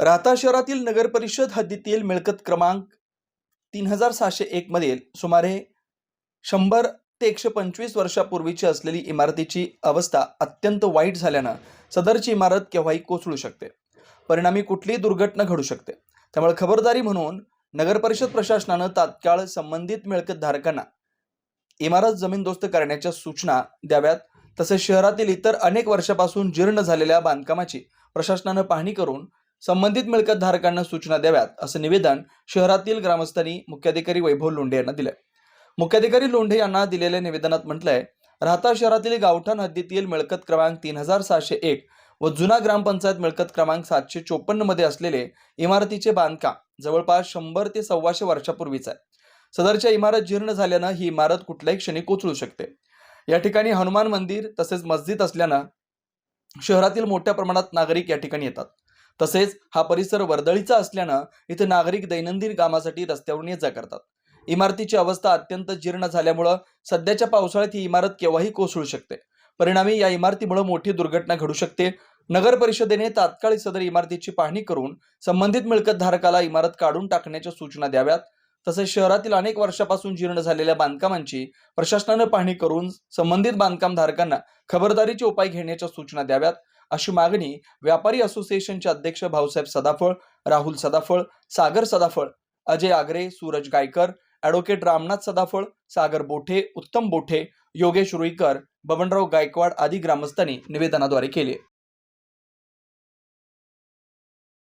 राहता शहरातील नगरपरिषद हद्दीतील मिळकत क्रमांक तीन हजार सहाशे एकमधील सुमारे शंभर ते एकशे पंचवीस वर्षापूर्वीची असलेली इमारतीची अवस्था अत्यंत वाईट झाल्यानं सदरची इमारत केव्हाही कोसळू शकते. परिणामी कुठलीही दुर्घटना घडू शकते. त्यामुळे खबरदारी म्हणून नगरपरिषद प्रशासनानं तात्काळ संबंधित मिळकतधारकांना इमारत जमीनदोस्त करण्याच्या सूचना द्याव्यात तसेच शहरातील इतर अनेक वर्षापासून जीर्ण झालेल्या बांधकामाची प्रशासनानं पाहणी करून संबंधित मिळकत धारकांना सूचना द्याव्यात असं निवेदन शहरातील ग्रामस्थांनी मुख्याधिकारी वैभव लोंढे यांना दिलंय. मुख्याधिकारी लोंढे यांना दिलेल्या निवेदनात म्हटलंय राहता शहरातील गावठाण हद्दीतील मिळकत क्रमांक तीन हजार सहाशे एक व जुना ग्रामपंचायत मिळकत क्रमांक सातशे चोपन्नमध्ये असलेले इमारतीचे बांधकाम जवळपास शंभर ते सव्वाशे वर्षापूर्वीच आहे. सदरच्या इमारत जीर्ण झाल्यानं ही इमारत कुठल्याही क्षणी कोचळू शकते. या ठिकाणी हनुमान मंदिर तसेच मस्जिद असल्यानं शहरातील मोठ्या प्रमाणात नागरिक या ठिकाणी येतात. तसेच हा परिसर वर्दळीचा असल्यानं इथे नागरिक दैनंदिन कामासाठी रस्त्यावरून ये जा करतात. इमारतीची अवस्था अत्यंत जीर्ण झाल्यामुळं सध्याच्या पावसाळ्यात ही इमारत केव्हाही कोसळू शकते. परिणामी या इमारतीमुळे मोठी दुर्घटना घडू शकते. नगर परिषदेने तात्काळ सदर इमारतीची पाहणी करून संबंधित मिळकत धारकाला इमारत काढून टाकण्याच्या सूचना द्याव्यात. तसेच शहरातील अनेक वर्षापासून जीर्ण झालेल्या बांधकामांची प्रशासनानं पाहणी करून संबंधित बांधकाम धारकांना खबरदारीचे उपाय घेण्याच्या सूचना द्याव्यात. अशी मागणी व्यापारी असोसिएशनचे अध्यक्ष भाऊसाहेब सदाफळ राहुल सदाफळ सागर सदाफळ अजय आगरे सूरज गायकर ॲडव्होकेट रामनाथ सदाफळ सागर बोठे उत्तम बोठे योगेश रुईकर बबनराव गायकवाड आदी ग्रामस्थांनी निवेदनाद्वारे केले.